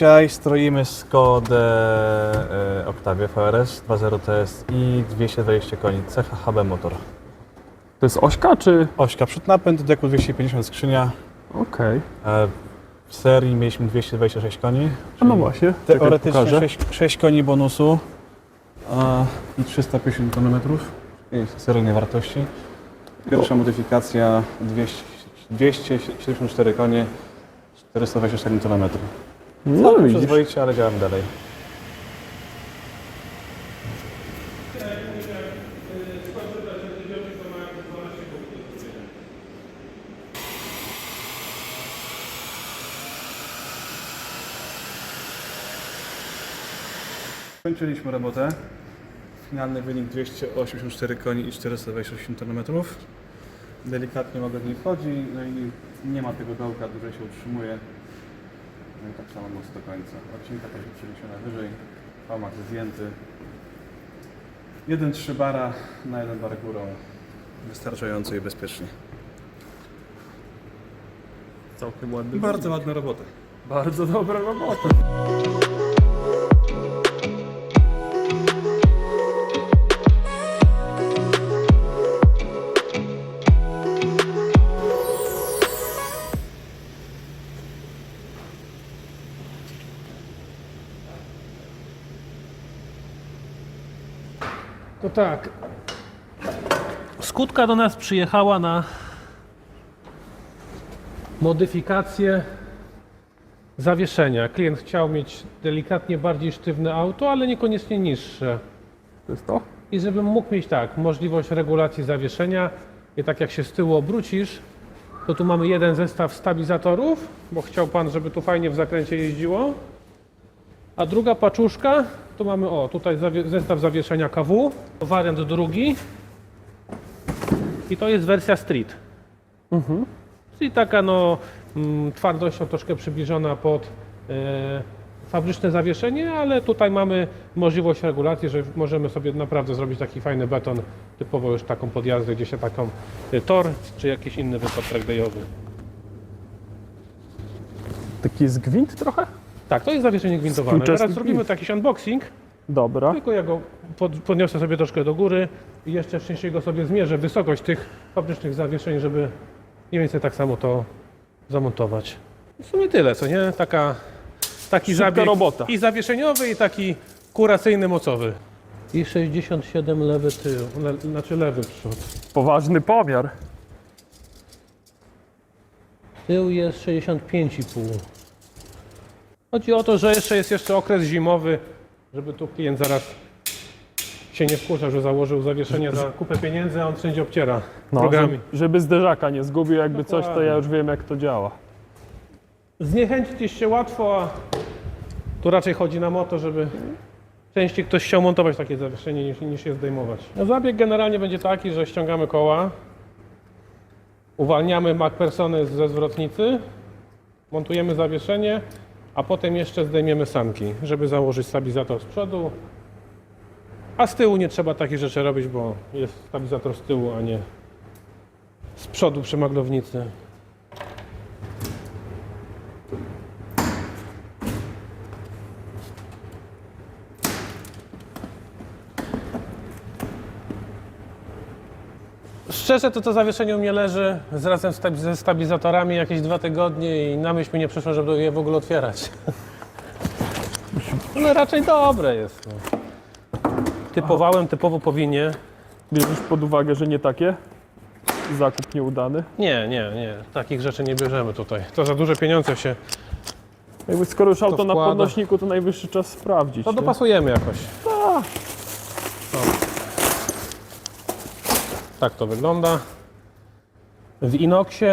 Dzisiaj stroimy Skodę e, Octavia VRS 2.0 TS i 220 koni CHHB motor. To jest ośka, czy... Ośka przód napęd, deku 250 skrzynia. Okej. E, w serii mieliśmy 226 koni. A no właśnie. Czekaj, Teoretycznie pokażę. 6, 6 koni bonusu i 350 Nm seryjnej wartości. Pierwsza modyfikacja 200, 274 konie, 427 Nm. No widzisz. Przyzwoicie, ale działamy dalej. Skończyliśmy robotę. Finalny wynik 284 koni i 428 Nm. Delikatnie łagodniej wchodzi, no i nie ma tego dołka, dłużej się utrzymuje. No i tak samo moc do końca. Odcinka też jest przeniesiona wyżej. Pamak zdjęty. Jeden trzy bara na jeden bar górą. Wystarczająco i bezpiecznie. Całkiem ładny. Bardzo ładna robota. Bardzo dobra robota. Tak. Skutka do nas przyjechała na modyfikację zawieszenia. Klient chciał mieć delikatnie bardziej sztywne auto, ale niekoniecznie niższe. To jest to? I żebym mógł mieć tak, możliwość regulacji zawieszenia i tak jak się z tyłu obrócisz, to tu mamy jeden zestaw stabilizatorów, bo chciał Pan, żeby tu fajnie w zakręcie jeździło. A druga paczuszka, tu mamy o, tutaj zestaw zawieszenia KW, wariant drugi. I to jest wersja Street. Czyli taka no mm, twardością troszkę przybliżona pod e, fabryczne zawieszenie, ale tutaj mamy możliwość regulacji, że możemy sobie naprawdę zrobić taki fajny beton, typowo już taką podjazdę, gdzie się taką e, tor, czy jakiś inny wykład trackdayowy. Taki jest gwint trochę? Tak, to jest zawieszenie gwintowane. Współczesny Teraz zrobimy gwint. taki unboxing, Dobra. tylko ja go pod, podniosę sobie troszkę do góry i jeszcze wcześniej go sobie zmierzę, wysokość tych fabrycznych zawieszeń, żeby mniej więcej tak samo to zamontować. W sumie tyle, co nie? Taka, taki Szybka zabieg robota. i zawieszeniowy, i taki kuracyjny, mocowy. I 67 lewy tył, le, znaczy lewy przód. Poważny pomiar. Tył jest 65,5. Chodzi o to, że jeszcze jest jeszcze okres zimowy, żeby tu klient zaraz się nie wkurzał, że założył zawieszenie za kupę pieniędzy, a on wszędzie obciera No, progami. żeby, żeby zderzaka nie zgubił, jakby coś, to ja już wiem jak to działa. Zniechęcić się łatwo, a tu raczej chodzi nam o to, żeby częściej ktoś chciał montować takie zawieszenie niż, niż je zdejmować. No, zabieg generalnie będzie taki, że ściągamy koła, uwalniamy MacPersony ze zwrotnicy, montujemy zawieszenie, a potem jeszcze zdejmiemy sanki, żeby założyć stabilizator z przodu. A z tyłu nie trzeba takich rzeczy robić, bo jest stabilizator z tyłu, a nie z przodu przy maglownicy. Szczerze to to zawieszenie u mnie leży z razem ze stabilizatorami jakieś dwa tygodnie i na myśl mi nie przyszło, żeby je w ogóle otwierać. No raczej dobre jest. No. Typowałem typowo powinie. Bierzesz pod uwagę, że nie takie? Zakup nieudany? Nie, nie, nie. Takich rzeczy nie bierzemy tutaj. To za duże pieniądze się. Jakby skoro już auto na wkłada. podnośniku, to najwyższy czas sprawdzić. To nie? dopasujemy jakoś. O. Tak to wygląda. W inoksie,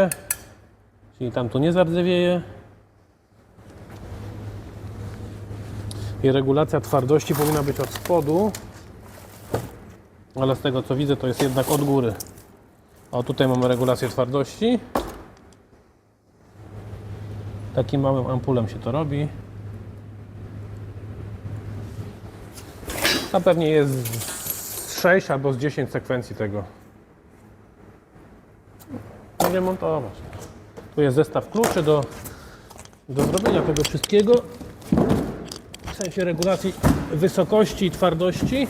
czyli tam tu nie zardzewieje. I regulacja twardości powinna być od spodu, ale z tego co widzę, to jest jednak od góry. O, tutaj mamy regulację twardości. Takim małym ampulem się to robi. A pewnie jest z 6 albo z 10 sekwencji tego. Mogę montować. Tu jest zestaw kluczy do, do zrobienia tego wszystkiego. w sensie regulacji wysokości i twardości.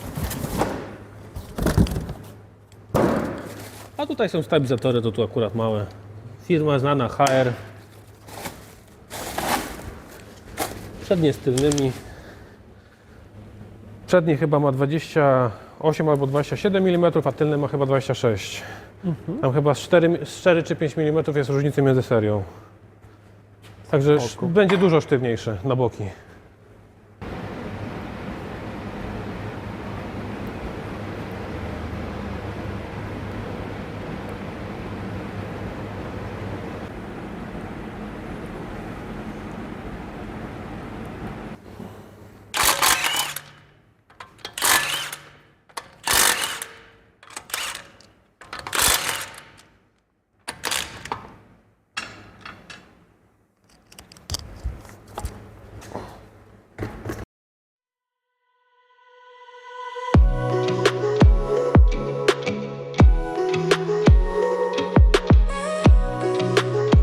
A tutaj są stabilizatory, to tu akurat małe. Firma znana HR. Przednie z tylnymi. Przednie chyba ma 28 albo 27 mm, a tylny ma chyba 26. Tam chyba z 4, z 4 czy 5 mm jest różnicy między serią. Także sz- będzie dużo sztywniejsze na boki.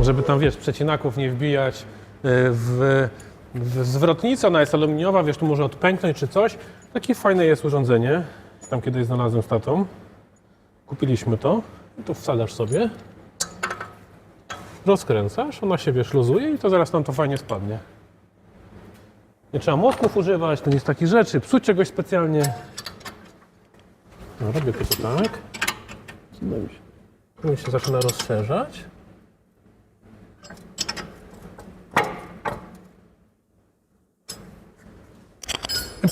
Żeby tam, wiesz, przecinaków nie wbijać y, w, w zwrotnicę, ona jest aluminiowa, wiesz, tu może odpęknąć czy coś. Takie fajne jest urządzenie. Tam kiedyś znalazłem z tatą. Kupiliśmy to. Tu wsadzasz sobie. Rozkręcasz, ona się, wiesz, luzuje i to zaraz tam to fajnie spadnie. Nie trzeba młotków używać, to nic takich rzeczy, psuć czegoś specjalnie. No, robię to tak. Mi się zaczyna rozszerzać.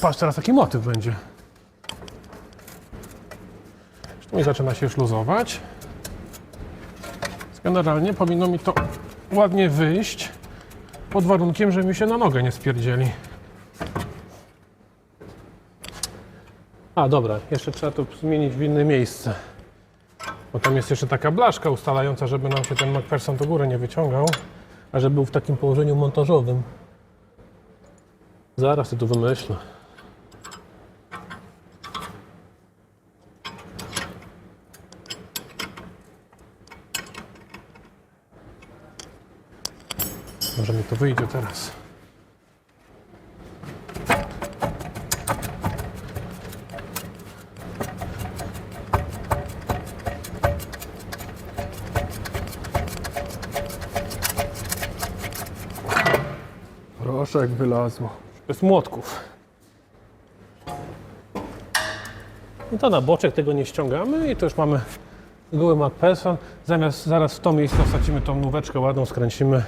Patrz, teraz taki motyw będzie. Tu mi zaczyna się już luzować. Generalnie powinno mi to ładnie wyjść, pod warunkiem, że mi się na nogę nie spierdzieli. A, dobra, jeszcze trzeba to zmienić w inne miejsce. Bo tam jest jeszcze taka blaszka ustalająca, żeby nam się ten MacPherson do góry nie wyciągał, a żeby był w takim położeniu montażowym. Zaraz to tu wymyślę. Może mi to wyjdzie teraz. Proszę, jak wylazło. Bez młotków. No to na boczek tego nie ściągamy i to już mamy goły MacPherson. Zamiast zaraz w to miejsce wsadzimy tą nóweczkę ładną, skręcimy.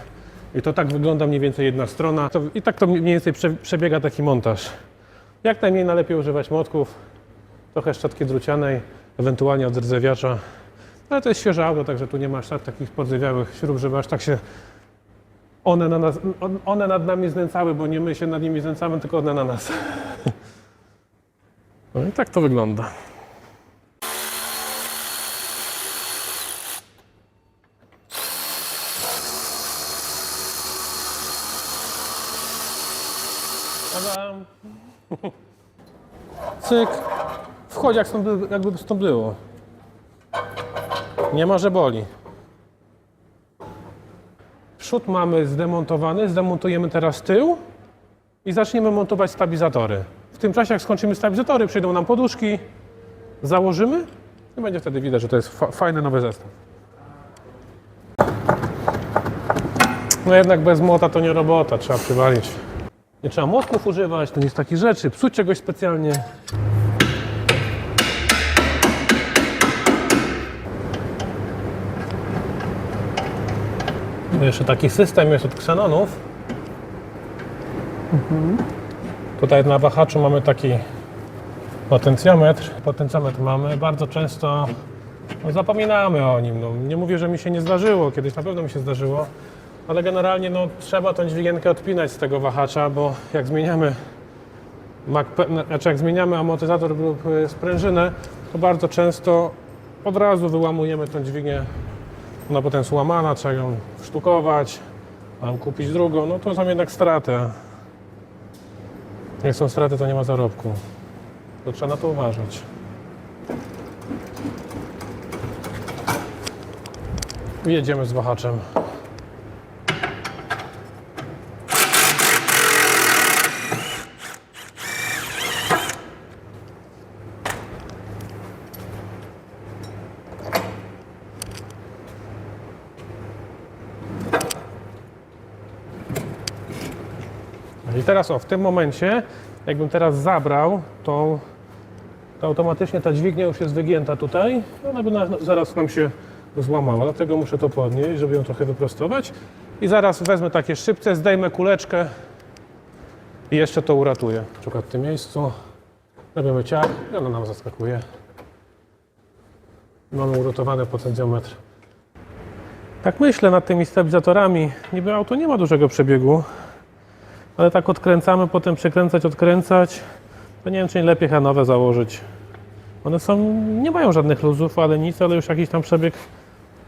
I to tak wygląda mniej więcej jedna strona. To, I tak to mniej więcej prze, przebiega taki montaż. Jak najmniej najlepiej używać młotków, trochę szczotki drucianej, ewentualnie od rdzewiacza. Ale to jest świeże auto, także tu nie ma aż tak takich podzewiałych śrub, żeby aż tak się one, na nas, on- one nad nami znęcały, bo nie my się nad nimi znęcamy, tylko one na nas. No i tak to wygląda. Cyk. Wchodzi jak stąd, by- jakby stąd było. Nie ma, że boli. Przód mamy zdemontowany, zdemontujemy teraz tył i zaczniemy montować stabilizatory. W tym czasie, jak skończymy stabilizatory, przyjdą nam poduszki, założymy i będzie wtedy widać, że to jest fa- fajny nowy zestaw. No jednak bez młota to nie robota, trzeba przywalić. Nie trzeba młotków używać, to nic takich rzeczy, psuć czegoś specjalnie. Jeszcze taki system jest od Xenonów. Tutaj na wahaczu mamy taki potencjometr. Potencjometr mamy. Bardzo często no, zapominamy o nim. No, nie mówię, że mi się nie zdarzyło, kiedyś na pewno mi się zdarzyło, ale generalnie no, trzeba tą dźwigienkę odpinać z tego wahacza, bo jak zmieniamy znaczy jak zmieniamy amortyzator lub y, sprężynę, to bardzo często od razu wyłamujemy tą dźwignię ona potem jest łamana, trzeba ją sztukować, mam kupić drugą, no to są jednak straty. Jak są straty, to nie ma zarobku. To trzeba na to uważać. Jedziemy z wahaczem. I teraz o, w tym momencie, jakbym teraz zabrał, to, to automatycznie ta dźwignia już jest wygięta tutaj. Ona by na, zaraz nam się złamała, dlatego muszę to podnieść, żeby ją trochę wyprostować. I zaraz wezmę takie szybce, zdejmę kuleczkę i jeszcze to uratuję. Na przykład w tym miejscu. Robimy ciach i ona nam zaskakuje. Mamy uratowany potencjometr. Tak myślę nad tymi stabilizatorami. Niby auto nie ma dużego przebiegu, ale tak odkręcamy, potem przekręcać, odkręcać. To nie wiem, czy nie lepiej chyba nowe założyć. One są, nie mają żadnych luzów, ale nic, ale już jakiś tam przebieg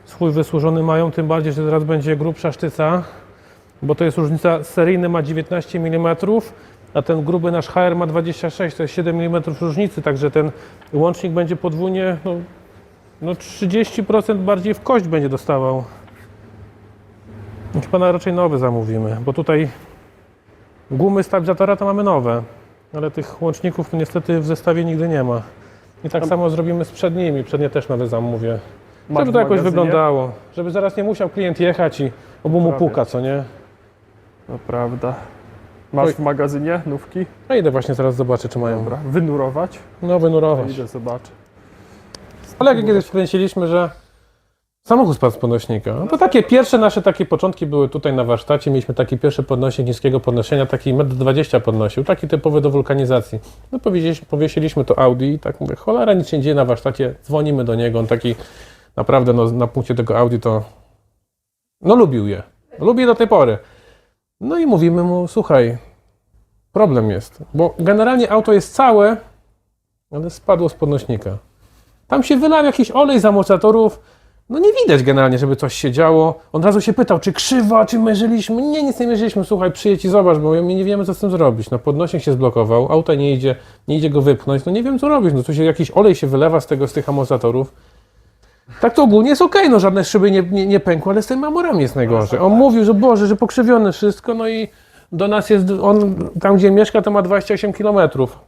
swój wysłużony mają, tym bardziej, że teraz będzie grubsza sztyca, bo to jest różnica, seryjny ma 19 mm, a ten gruby nasz HR ma 26, to jest 7 mm różnicy, także ten łącznik będzie podwójnie, no, no 30% bardziej w kość będzie dostawał. Chyba na raczej nowy zamówimy, bo tutaj gumy stabilizatora to mamy nowe, ale tych łączników niestety w zestawie nigdy nie ma. I tak samo zrobimy z przednimi, przednie też nowe zamówię. Masz Żeby w to jakoś magazynie? wyglądało, żeby zaraz nie musiał klient jechać i obu mu Prawie. puka, co nie? To prawda. Masz w magazynie nówki? A idę właśnie zaraz zobaczę, czy mają. Dobra. Wynurować? No, wynurować. Idę zobaczę. Ale jak kiedyś kręciliśmy, że samochód spadł z podnośnika. No to takie pierwsze nasze takie początki były tutaj na warsztacie. Mieliśmy taki pierwszy podnośnik niskiego podnoszenia, taki 1,20 m podnosił, taki typowy do wulkanizacji. No powiesiliśmy to Audi i tak mówię, cholera, nic się nie dzieje na warsztacie, dzwonimy do niego, on taki naprawdę no, na punkcie tego Audi to no lubił je. Lubi do tej pory. No i mówimy mu, słuchaj, problem jest, bo generalnie auto jest całe, ale spadło z podnośnika. Tam się wylał jakiś olej z amortyzatorów. No nie widać generalnie, żeby coś się działo. Od razu się pytał, czy krzywa, czy mierzyliśmy. Nie, nic nie mierzyliśmy. Słuchaj, przyjedź i zobacz, bo my nie wiemy, co z tym zrobić. No podnośnik się zblokował, auto nie idzie, nie idzie go wypchnąć. No nie wiem, co robić. No tu się jakiś olej się wylewa z tego, z tych amortyzatorów. Tak to ogólnie jest okej, no żadne szyby nie, nie, nie pękły, ale z tymi amorami jest najgorzej. On mówił, że Boże, że pokrzywione wszystko, no i do nas jest, on tam gdzie mieszka, to ma 28 kilometrów.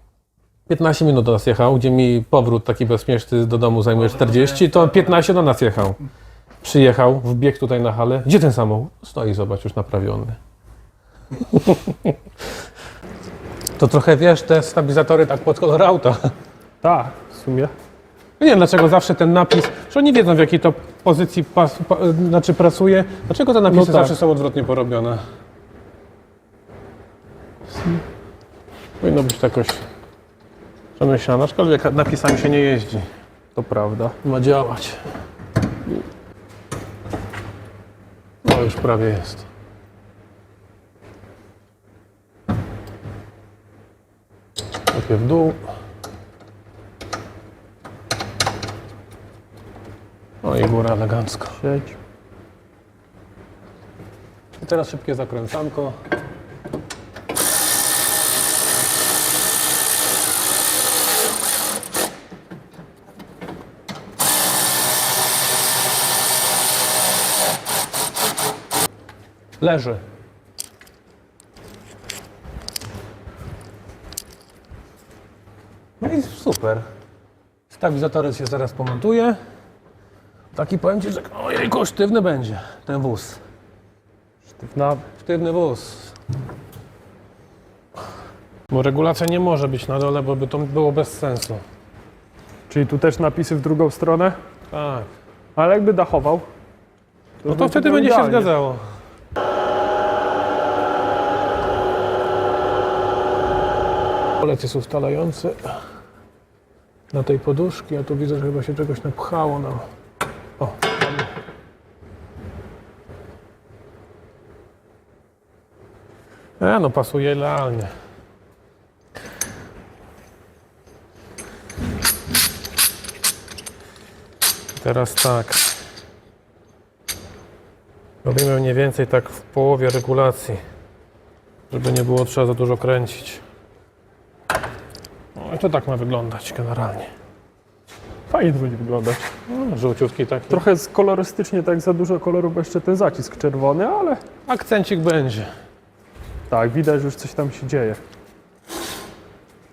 15 minut do nas jechał, gdzie mi powrót taki bezpieczny do domu zajmuje 40, to on 15 do nas jechał. Przyjechał, wbiegł tutaj na halę. Gdzie ten samochód? Stoi, zobacz, już naprawiony. To trochę wiesz, te stabilizatory tak pod kolor auta. Tak, w sumie. Nie wiem dlaczego zawsze ten napis, że oni wiedzą w jakiej to pozycji pas, pa, znaczy pracuje. Dlaczego te napisy No tak. zawsze są odwrotnie porobione? Powinno być jakoś przemyślane, aczkolwiek napisami się nie jeździ. To prawda. Ma działać. No już prawie jest. Najpierw w dół. No i góra elegancko. Siedź. I teraz szybkie zakręcanko. Leży. No i super. Stabilizatory się zaraz pomontuje. Taki powiem Ci, że ojejku, sztywny będzie ten wóz. Sztywna. Sztywny wóz. Bo regulacja nie może być na dole, bo by to było bez sensu. Czyli tu też napisy w drugą stronę. Tak. Ale jakby dachował. No to wtedy będzie się idealnie. zgadzało. Polec jest ustalający na tej poduszki, a tu widzę, że chyba się czegoś napchało nam. O, E, no pasuje idealnie. Teraz tak. Robimy mniej więcej tak w połowie regulacji, żeby nie było trzeba za dużo kręcić. No i to tak ma wyglądać generalnie. Fajnie to będzie wyglądać. No, żółciutki taki. Trochę z kolorystycznie tak za dużo kolorów, bo jeszcze ten zacisk czerwony, ale Akcencik będzie. tak, widać, że już coś tam się dzieje.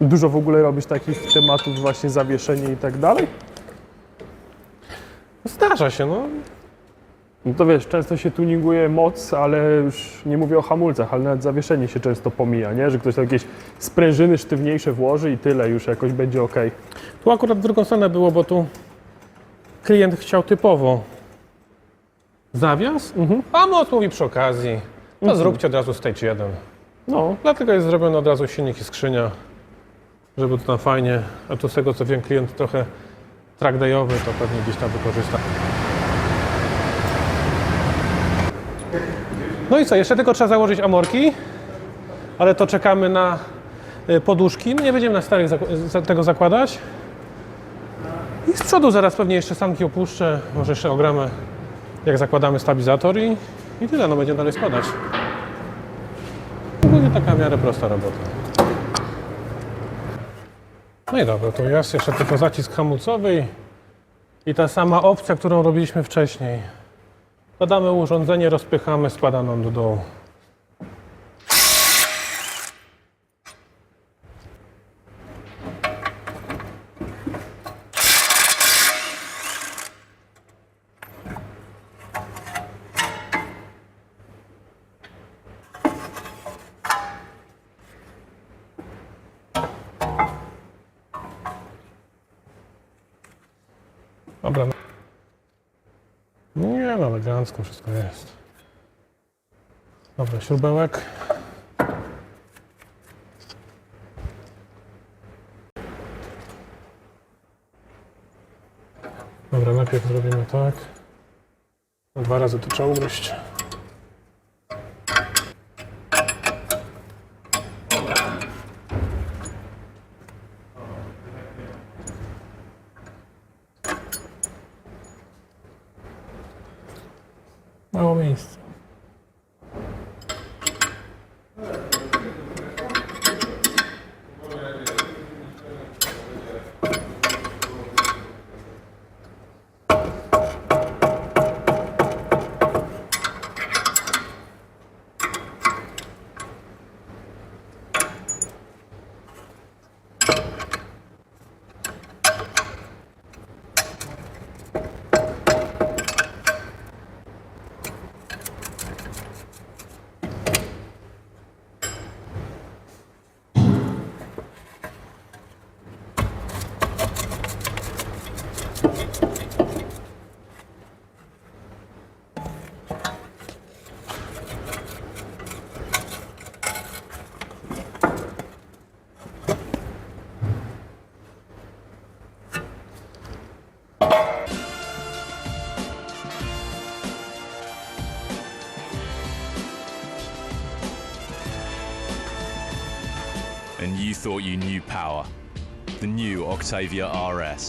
Dużo w ogóle robisz takich tematów właśnie zawieszenie i tak dalej? Zdarza się, no. No to wiesz, często się tuninguje moc, ale już nie mówię o hamulcach, ale nawet zawieszenie się często pomija, nie? Że ktoś tam jakieś sprężyny sztywniejsze włoży i tyle, już jakoś będzie ok. Tu akurat w drugą stronę było, bo tu klient chciał typowo zawias, a moc mówi przy okazji, to zróbcie od razu stage 1. No, Dlatego jest zrobiony od razu silnik i skrzynia, żeby to tam fajnie, a tu z tego co wiem klient trochę track dayowy, to pewnie gdzieś tam wykorzysta. No i co, jeszcze tylko trzeba założyć amorki, ale to czekamy na y, poduszki. My nie będziemy na starych tego zakładać. I z przodu zaraz pewnie jeszcze sanki opuszczę, może jeszcze ogramę jak zakładamy stabilizator i, i tyle, no będziemy dalej składać. Ogólnie taka w miarę prosta robota. No i dobra, to jest jeszcze tylko zacisk hamulcowy i ta sama opcja, którą robiliśmy wcześniej. Badamy urządzenie, rozpychamy, składa nam do dołu. Dobra. No, elegancko wszystko jest. Dobra, śrubełek. Dobra, najpierw zrobimy tak. Dwa razy to trzeba ugryźć. Não, é power. The new Octavia RS.